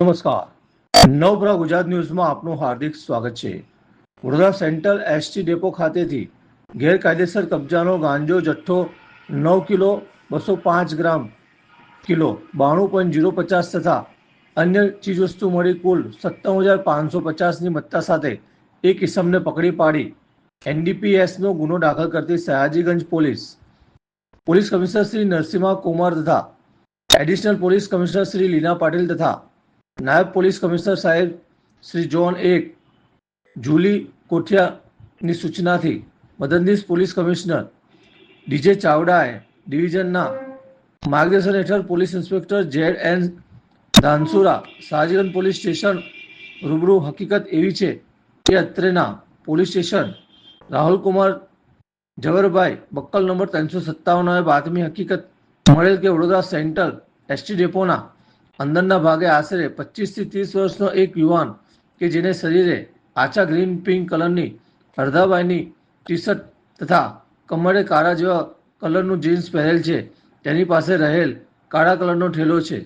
નમસ્કાર. નવપ્રા ગુજરાત ન્યૂઝમાં આપનું હાર્દિક સ્વાગત છે. વડોદરા સેન્ટ્રલ એસટી ડેપો ખાતેથી ગેરકાયદેસર કબજાનો ગાંજો જથ્થો નવ કિલો, બસો પાંચ ગ્રામ કિલો, બાણું પોઈન્ટ જીરો પચાસ તથા અન્ય ચીજવસ્તુ મળી કુલ સત્તાણું હજાર પાંચસો પચાસની મત્તા સાથે એક ઇસમને પકડી પાડી એનડીપીએસનો ગુનો દાખલ કરતી Sayajiganj police. Police commissioner Shri Narasimha Kumar તથા additional police commissioner Shri Leena Patil તથા નાયબ પોલીસ કમિશનર સાહેબ શ્રી જોન એક, જુલી કોઠિયાની સૂચનાથી મદદનીશ પોલીસ કમિશનર ડીજે ચાવડાએ ડિવિઝનના માર્ગદર્શન હેઠળ police inspector Z N Dhansura Sajiganj police station રૂબરૂ હકીકત એવી છે કે અત્રેના police station Rahulkumar Zavarbhai buckle number ત્રણસો સત્તાવન બાતમી હકીકત મળેલ કે વડોદરા સેન્ટ્રલ એસટી ડેપોના અંદરના ભાગે આશરે પચીસથી ત્રીસ વર્ષનો એક યુવાન કે જેને શરીરે આછા ગ્રીન પિંક કલરની અડધાબાઈની ટી શર્ટ તથા કમરે કાળા જેવા કલરનું જીન્સ પહેરેલ છે. તેની પાસે રહેલ કાળા કલરનો ઠેલો છે.